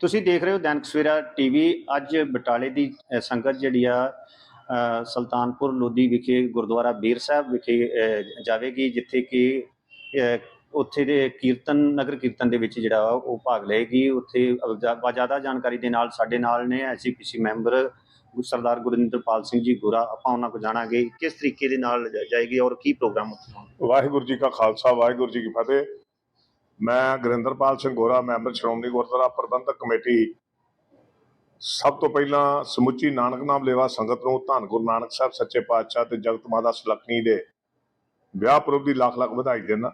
ਤੁਸੀਂ ਦੇਖ ਰਹੇ ਹੋ ਦੈਨਿਕ ਸਵੇਰਾ ਟੀਵੀ। ਅੱਜ ਬਟਾਲੇ ਦੀ ਸੰਗਤ ਜਿਹੜੀ ਆ ਸੁਲਤਾਨਪੁਰ ਲੋਧੀ ਵਿਖੇ, ਗੁਰਦੁਆਰਾ ਬੀਰ ਸਾਹਿਬ ਵਿਖੇ ਜਾਵੇਗੀ, ਜਿੱਥੇ ਕਿ ਉੱਥੇ ਦੇ ਕੀਰਤਨ, ਨਗਰ ਕੀਰਤਨ ਦੇ ਵਿੱਚ ਜਿਹੜਾ ਵਾ, ਉਹ ਭਾਗ ਲਏਗੀ। ਉੱਥੇ ਜ਼ਿਆਦਾ ਜਾਣਕਾਰੀ ਦੇ ਨਾਲ ਸਾਡੇ ਨਾਲ ਨੇ ਐਸਜੀਪੀਸੀ ਮੈਂਬਰ ਸਰਦਾਰ ਗੁਰਿੰਦਰਪਾਲ ਸਿੰਘ ਜੀ ਗੋਰਾ। ਆਪਾਂ ਉਹਨਾਂ ਕੋਲ ਜਾਣਾਂਗੇ, ਕਿਸ ਤਰੀਕੇ ਦੇ ਨਾਲ ਜਾਏਗੀ ਔਰ ਕੀ ਪ੍ਰੋਗਰਾਮ ਉੱਥੇ ਵਾਹਿਗੁਰੂ ਜੀ ਕਾ ਖਾਲਸਾ, ਵਾਹਿਗੁਰੂ ਜੀ ਕੀ ਫਤਿਹ। ਮੈਂ ਗੁਰਿੰਦਰਪਾਲ ਸਿੰਘ ਗੋਰਾ, ਮੈਂਬਰ ਸ਼੍ਰੋਮਣੀ ਗੁਰਦੁਆਰਾ ਪ੍ਰਬੰਧਕ ਕਮੇਟੀ। ਸਭ ਤੋਂ ਪਹਿਲਾਂ ਸਮੁੱਚੀ ਨਾਨਕ ਨਾਮ ਲੇਵਾ ਸੰਗਤ ਨੂੰ ਧੰਨ ਗੁਰੂ ਨਾਨਕ ਸਾਹਿਬ ਸੱਚੇ ਪਾਤਸ਼ਾਹ ਤੇ ਜਗਤ ਮਾਤਾ ਸੁਲੱਖਣੀ ਦੇ ਵਿਆਹ ਪੁਰਬ ਦੀ ਲੱਖ ਲੱਖ ਵਧਾਈ ਦਿੰਦਾ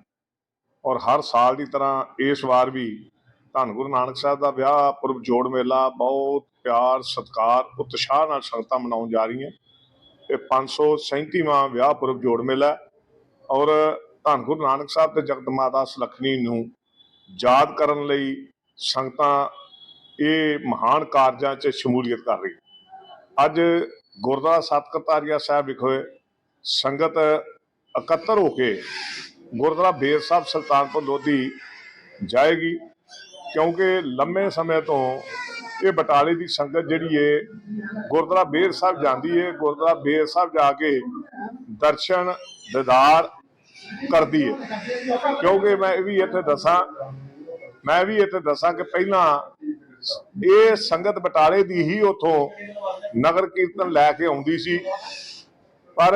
ਔਰ ਹਰ ਸਾਲ ਦੀ ਤਰ੍ਹਾਂ ਇਸ ਵਾਰ ਵੀ ਧੰਨ ਗੁਰੂ ਨਾਨਕ ਸਾਹਿਬ ਦਾ ਵਿਆਹ ਪੁਰਬ ਜੋੜ ਮੇਲਾ, ਬਹੁਤ ਪਿਆਰ, ਸਤਿਕਾਰ, ਉਤਸ਼ਾਹ ਨਾਲ ਸੰਗਤਾਂ ਮਨਾਉਣ ਜਾ ਰਹੀਆਂ। ਇਹ 537ਵਾਂ ਵਿਆਹ ਪੁਰਬ ਜੋੜ ਮੇਲਾ। ਔਰ ਧੰਨ ਗੁਰੂ ਨਾਨਕ ਸਾਹਿਬ ਤੇ ਜਗਤ ਮਾਤਾ ਸੁਲੱਖਣੀ ਨੂੰ ਯਾਦ ਕਰਨ ਲਈ ਸੰਗਤਾਂ ਇਹ ਮਹਾਨ ਕਾਰਜਾਂ 'ਚ ਸ਼ਮੂਲੀਅਤ ਕਰ ਰਹੀ ਅੱਜ ਗੁਰਦੁਆਰਾ ਸਤਕਰਤਾਰੀਆ ਸਾਹਿਬ ਵਿਖੇ ਸੰਗਤ ਇਕੱਤਰ ਹੋ ਕੇ ਗੁਰਦੁਆਰਾ ਬੇਰ ਸਾਹਿਬ ਸੁਲਤਾਨਪੁਰ ਲੋਧੀ ਜਾਏਗੀ, ਕਿਉਂਕਿ ਲੰਮੇ ਸਮੇਂ ਤੋਂ ਇਹ ਬਟਾਲੇ ਦੀ ਸੰਗਤ ਜਿਹੜੀ ਏ, ਗੁਰਦੁਆਰਾ ਬੇਰ ਸਾਹਿਬ ਜਾਂਦੀ ਏ। ਗੁਰਦੁਆਰਾ ਬੇਰ ਸਾਹਿਬ ਜਾ ਕੇ ਦਰਸ਼ਨ, ਦਿਦਾਰ ਕਰਦੀ ਹੈ ਕਿਉਂਕਿ ਮੈਂ ਇਹ ਵੀ ਇੱਥੇ ਦੱਸਾਂ, ਮੈਂ ਵੀ ਇੱਥੇ ਦੱਸਾਂ ਕਿ ਪਹਿਲਾਂ ਇਹ ਸੰਗਤ ਬਟਾਲੇ ਦੀ ਹੀ ਉਥੋਂ ਨਗਰ ਕੀਰਤਨ ਲੈ ਕੇ ਆਉਂਦੀ ਸੀ। ਪਰ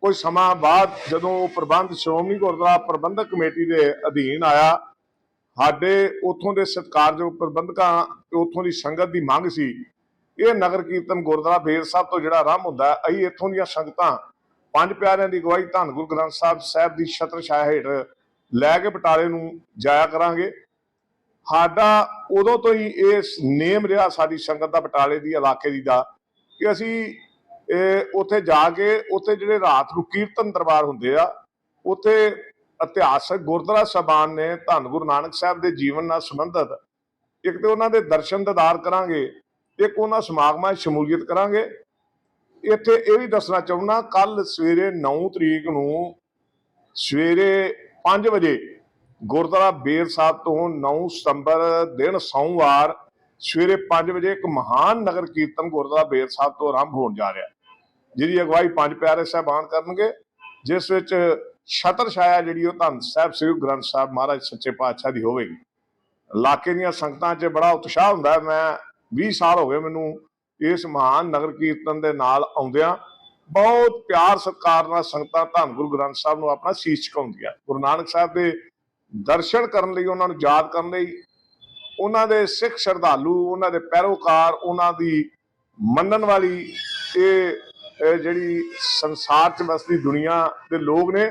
ਕੋਈ ਸਮਾਂ ਬਾਅਦ ਜਦੋਂ ਉਹ ਪ੍ਰਬੰਧ, ਸ਼੍ਰੋਮਣੀ ਗੁਰਦੁਆਰਾ ਪ੍ਰਬੰਧਕ ਕਮੇਟੀ ਦੇ ਅਧੀਨ ਆਇਆ, ਸਾਡੇ ਉਥੋਂ ਦੇ ਸਤਿਕਾਰਯੋਗ ਪ੍ਰਬੰਧਕਾਂ ਤੇ ਉਥੋਂ ਦੀ ਸੰਗਤ ਦੀ ਮੰਗ ਸੀ, ਇਹ ਨਗਰ ਕੀਰਤਨ ਗੁਰਦੁਆਰਾ ਬੇਰ ਸਾਹਿਬ ਤੋਂ ਜਿਹੜਾ ਆਰੰਭ ਹੁੰਦਾ, ਅਸੀਂ ਇੱਥੋਂ ਦੀਆਂ ਸੰਗਤਾਂ ਪੰਜ ਪਿਆਰਿਆਂ ਦੀ ਗਵਾਹੀ ਧੰਨ ਗੁਰੂ ਗ੍ਰੰਥ ਸਾਹਿਬ ਸਾਹਿਬ ਦੀ ਛਤਰ ਛਾਇਆ ਹੇਠ ਲੈ ਕੇ ਬਟਾਲੇ ਨੂੰ ਜਾਇਆ ਕਰਾਂਗੇ। ਸਾਡਾ ਉਦੋਂ ਤੋਂ ਹੀ ਇਹ ਨੇਮ ਰਿਹਾ ਸਾਡੀ ਸੰਗਤ ਦਾ, ਬਟਾਲੇ ਦੀ, ਇਲਾਕੇ ਦੀ ਦਾ ਕਿ ਅਸੀਂ ਉੱਥੇ ਜਾ ਕੇ ਉੱਥੇ ਜਿਹੜੇ ਰਾਤ ਨੂੰ ਕੀਰਤਨ ਦਰਬਾਰ ਹੁੰਦੇ ਆ, ਉੱਥੇ ਇਤਿਹਾਸਕ ਗੁਰਦੁਆਰਾ ਸਾਹਿਬਾਨ ਨੇ ਧੰਨ ਗੁਰੂ ਨਾਨਕ ਸਾਹਿਬ ਦੇ ਜੀਵਨ ਨਾਲ ਸੰਬੰਧਿਤ ਇੱਕ ਤੇ ਉਹਨਾਂ ਦੇ ਦਰਸ਼ਨ ਦਿਦਾਰ ਕਰਾਂਗੇ, ਇੱਕ ਉਹਨਾਂ ਸਮਾਗਮਾਂ 'ਚ ਸ਼ਮੂਲੀਅਤ ਕਰਾਂਗੇ ਇੱਥੇ ਇਹ ਵੀ ਦੱਸਣਾ ਚਾਹੁੰਦਾ ਕੱਲ ਸਵੇਰੇ 9 ਤਰੀਕ ਨੂੰ ਸਵੇਰੇ 5 ਵਜੇ ਗੁਰਦੁਆਰਾ ਬੇਰ ਸਾਹਿਬ ਤੋਂ 9 ਸਤੰਬਰ ਦਿਨ ਸੋਮਵਾਰ ਸਵੇਰੇ 5 ਵਜੇ ਇੱਕ ਮਹਾਨ ਨਗਰ ਕੀਰਤਨ ਗੁਰਦੁਆਰਾ ਬੇਰ ਸਾਹਿਬ ਤੋਂ ਆਰੰਭ ਹੋਣ ਜਾ ਰਿਹਾ। ਜਿਹਦੀ ਅਗਵਾਈ ਪੰਜ ਪਿਆਰੇ ਸਾਹਿਬਾਨ ਕਰਨਗੇ, ਜਿਸ ਵਿੱਚ ਛਤਰ ਛਾਇਆ ਜਿਹੜੀ ਉਹ ਧੰਨ ਸਾਹਿਬ, ਸ੍ਰੀ ਗ੍ਰੰਥ ਸਾਹਿਬ ਮਹਾਰਾਜ ਸੱਚੇ ਪਾਤਸ਼ਾਹ ਦੀ ਹੋਵੇਗੀ। ਇਲਾਕੇ ਦੀਆਂ ਸੰਗਤਾਂ 'ਚ ਬੜਾ ਉਤਸ਼ਾਹ ਹੁੰਦਾ ਮੈਂ 20 ਸਾਲ ਹੋ ਗਏ ਮੈਨੂੰ ਇਸ ਮਹਾਨ ਨਗਰ ਕੀਰਤਨ ਦੇ ਨਾਲ ਆਉਂਦਿਆਂ ਬਹੁਤ ਪਿਆਰ ਸਤਿਕਾਰ ਨਾਲ ਸੰਗਤਾਂ ਧੰਨ ਗੁਰੂ ਗ੍ਰੰਥ ਸਾਹਿਬ ਨੂੰ ਆਪਣਾ ਸੀਸ ਝੁਕਾਉਂਦੀਆਂ ਗੁਰੂ ਨਾਨਕ ਸਾਹਿਬ ਦੇ ਦਰਸ਼ਨ ਕਰਨ ਲਈ, ਉਹਨਾਂ ਨੂੰ ਯਾਦ ਕਰਨ ਲਈ, ਉਹਨਾਂ ਦੇ ਸਿੱਖ ਸ਼ਰਧਾਲੂ, ਉਹਨਾਂ ਦੇ ਪੈਰੋਕਾਰ, ਉਹਨਾਂ ਦੀ ਮੰਨਣ ਵਾਲੀ ਇਹ ਇਹ ਜਿਹੜੀ ਸੰਸਾਰ 'ਚ ਵਸਦੀ ਦੁਨੀਆ ਦੇ ਲੋਕ ਨੇ,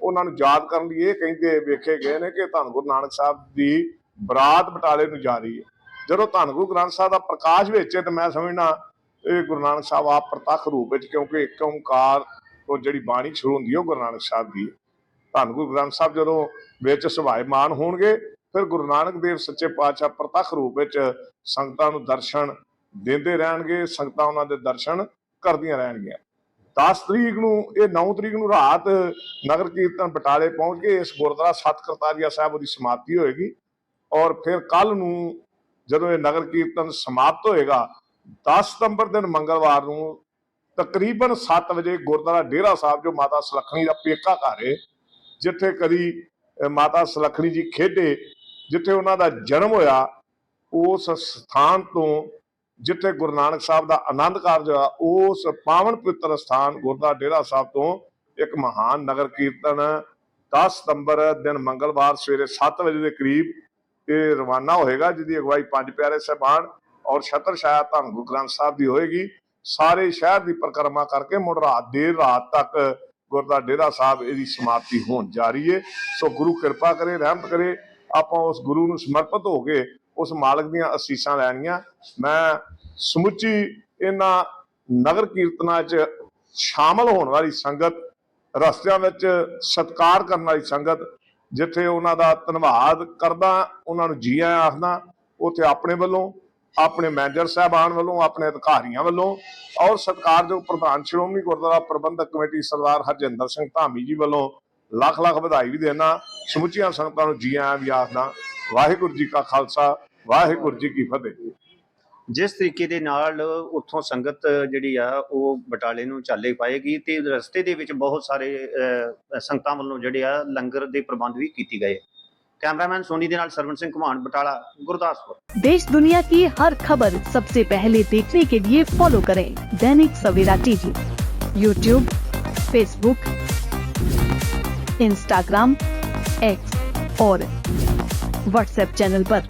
ਉਹਨਾਂ ਨੂੰ ਯਾਦ ਕਰਨ ਲਈ ਇਹ ਕਹਿੰਦੇ ਵੇਖੇ ਗਏ ਨੇ ਕਿ ਧੰਨ ਗੁਰੂ ਨਾਨਕ ਸਾਹਿਬ ਦੀ ਬਰਾਤ ਬਟਾਲੇ ਨੂੰ ਜਾ ਰਹੀ ਹੈ। ਜਦੋਂ ਧੰਨ ਗੁਰੂ ਗ੍ਰੰਥ ਸਾਹਿਬ ਦਾ ਪ੍ਰਕਾਸ਼ ਵੇਚੇ ਹੈ ਤੇ ਮੈਂ ਸਮਝਣਾ ਇਹ ਗੁਰੂ ਨਾਨਕ ਸਾਹਿਬ ਆਪ ਪ੍ਰਤੱਖ ਰੂਪ ਵਿੱਚ ਕਿਉਂਕਿ ਇੱਕ ਓੰਕਾਰ ਤੋਂ ਜਿਹੜੀ ਬਾਣੀ ਸ਼ੁਰੂ ਹੁੰਦੀ ਹੈ ਉਹ ਗੁਰੂ ਨਾਨਕ ਸਾਹਿਬ ਦੀ ਧੰਨ ਗੁਰੂ ਗ੍ਰੰਥ ਸਾਹਿਬ ਜਦੋਂ ਵਿੱਚ ਸੁਭਾਇਮਾਨ ਹੋਣਗੇ, ਫਿਰ ਗੁਰੂ ਨਾਨਕ ਦੇਵ ਸੱਚੇ ਪਾਤਸ਼ਾਹ ਪ੍ਰਤੱਖ ਰੂਪ ਵਿੱਚ ਸੰਗਤਾਂ ਨੂੰ ਦਰਸ਼ਨ ਦਿੰਦੇ ਰਹਿਣਗੇ, ਸੰਗਤਾਂ ਉਹਨਾਂ ਦੇ ਦਰਸ਼ਨ ਕਰਦੀਆਂ ਰਹਿਣਗੀਆਂ। 10 ਤਰੀਕ ਨੂੰ, ਇਹ 9 ਤਰੀਕ ਨੂੰ ਰਾਤ ਨਗਰ ਕੀਰਤਨ ਬਟਾਲੇ ਪਹੁੰਚ ਕੇ ਇਸ ਗੁਰਦੁਆਰਾ ਸਤ ਕਰਤਾਰੀਆ ਸਾਹਿਬ ਦੀ ਸਮਾਪਤੀ ਹੋਏਗੀ ਔਰ ਫਿਰ ਕੱਲ ਨੂੰ ਜਦੋਂ ਇਹ ਨਗਰ ਕੀਰਤਨ ਸਮਾਪਤ ਹੋਏਗਾ 10 ਸਤੰਬਰ ਦਿਨ ਮੰਗਲਵਾਰ ਨੂੰ ਤਕਰੀਬਨ 7 ਵਜੇ ਗੁਰਦੁਆਰਾ ਡੇਰਾ ਸਾਹਿਬ, ਜੋ ਮਾਤਾ ਸੁਲੱਖਣੀ ਦਾ ਪੇਕਾ ਘਰ ਹੈ ਜਿੱਥੇ ਕਦੀ ਮਾਤਾ ਸੁਲੱਖਣੀ ਜੀ ਖੇਡੇ, ਜਿੱਥੇ ਉਹਨਾਂ ਦਾ ਜਨਮ ਹੋਇਆ, ਉਸ ਸਥਾਨ ਤੋਂ ਜਿੱਥੇ ਗੁਰੂ ਨਾਨਕ ਸਾਹਿਬ ਦਾ ਆਨੰਦ ਕਾਰਜ ਹੋਇਆ, ਉਸ ਪਾਵਨ ਪਵਿੱਤਰ ਸਥਾਨ ਗੁਰਦੁਆਰਾ ਡੇਰਾ ਸਾਹਿਬ ਤੋਂ ਇੱਕ ਮਹਾਨ ਨਗਰ ਕੀਰਤਨ 10 ਸਤੰਬਰ ਦਿਨ ਮੰਗਲਵਾਰ ਸਵੇਰੇ 7 ਵਜੇ ਦੇ ਕਰੀਬ ਇਹ ਰਵਾਨਾ ਹੋਏਗਾ, ਜਿਹਦੀ ਅਗਵਾਈ ਪੰਜ ਪਿਆਰੇ ਸਾਹਿਬਾਨ ਔਰ ਛਤਰ ਛਾਇਆ ਧੰਨ ਗੁਰੂ ਗ੍ਰੰਥ ਸਾਹਿਬ ਦੀ ਹੋਏਗੀ। ਸਾਰੇ ਸ਼ਹਿਰ ਦੀ ਪਰਿਕਰਮਾ ਕਰਕੇ ਮੁੜ ਰਾਤ, ਦੇਰ ਰਾਤ ਤੱਕ ਗੁਰਦੁਆਰਾ ਡੇਰਾ ਸਾਹਿਬ ਇਹਦੀ ਸਮਾਪਤੀ ਹੋਣ ਜਾ ਰਹੀ ਹੈ ਸੋ ਗੁਰੂ ਕਿਰਪਾ ਕਰੇ, ਰਹਿਮਤ ਕਰੇ। ਆਪਾਂ ਉਸ ਗੁਰੂ ਨੂੰ ਸਮਰਪਿਤ ਹੋ ਕੇ ਉਸ ਮਾਲਕ ਦੀਆਂ ਅਸੀਸਾਂ ਲੈਣੀਆਂ। ਮੈਂ ਸਮੁੱਚੀ ਇਹਨਾਂ ਨਗਰ ਕੀਰਤਨਾਂ 'ਚ ਸ਼ਾਮਲ ਹੋਣ ਵਾਲੀ ਸੰਗਤ, ਰਸਤਿਆਂ ਵਿੱਚ ਸਤਕਾਰ ਕਰਨ ਵਾਲੀ ਸੰਗਤ ਜਿੱਥੇ ਉਹਨਾਂ ਦਾ ਧੰਨਵਾਦ ਕਰਦਾ, ਉਹਨਾਂ ਨੂੰ ਜੀ ਆਇਆਂ ਆਖਦਾ, ਉੱਥੇ ਆਪਣੇ ਵੱਲੋਂ, ਆਪਣੇ ਮੈਨੇਜਰ ਸਾਹਿਬਾਨ ਵੱਲੋਂ, ਆਪਣੇ ਅਧਿਕਾਰੀਆਂ ਵੱਲੋਂ ਔਰ ਸਤਿਕਾਰਯੋਗ ਪ੍ਰਧਾਨ ਸ਼੍ਰੋਮਣੀ ਗੁਰਦੁਆਰਾ ਪ੍ਰਬੰਧਕ ਕਮੇਟੀ ਸਰਦਾਰ ਹਰਜਿੰਦਰ ਸਿੰਘ ਧਾਮੀ ਜੀ ਵੱਲੋਂ ਲੱਖ ਲੱਖ ਵਧਾਈ ਵੀ ਦੇਣਾ ਸਮੁੱਚੀਆਂ ਸੰਗਤਾਂ ਨੂੰ ਜੀ ਆਇਆਂ ਵੀ ਆਖਦਾ, ਵਾਹਿਗੁਰੂ ਜੀ ਕਾ ਖਾਲਸਾ, ਵਾਹਿਗੁਰੂ ਜੀ ਕੀ ਫਤਿਹ। ਜਿਸ ਤਰੀਕੇ ਦੇ ਨਾਲ ਉੱਥੋਂ ਸੰਗਤ ਜਿਹੜੀ ਆ ਉਹ ਬਟਾਲੇ ਨੂੰ ਚਾਲੇ ਪਾਏਗੀ ਤੇ ਰਸਤੇ ਦੇ ਵਿੱਚ ਬਹੁਤ ਸਾਰੇ ਅਹ, ਸੰਗਤਾਂ ਵੱਲੋਂ ਜਿਹੜੇ ਆ ਲੰਗਰ ਦੇ ਪ੍ਰਬੰਧ ਵੀ ਕੀਤੇ ਗਏ ਕੈਮਰਾਮੈਨ ਸੋਨੀ ਦੇ ਨਾਲ ਸਰਵਨ ਸਿੰਘ ਘੁਮਾਣ ਬਟਾਲਾ ਗੁਰਦਾਸਪੁਰ देश दुनिया की हर खबर सबसे पहले देखने के लिए फॉलो करें Dainik Savera TV YouTube Facebook Instagram X और व्हाट्सएप चैनल पर।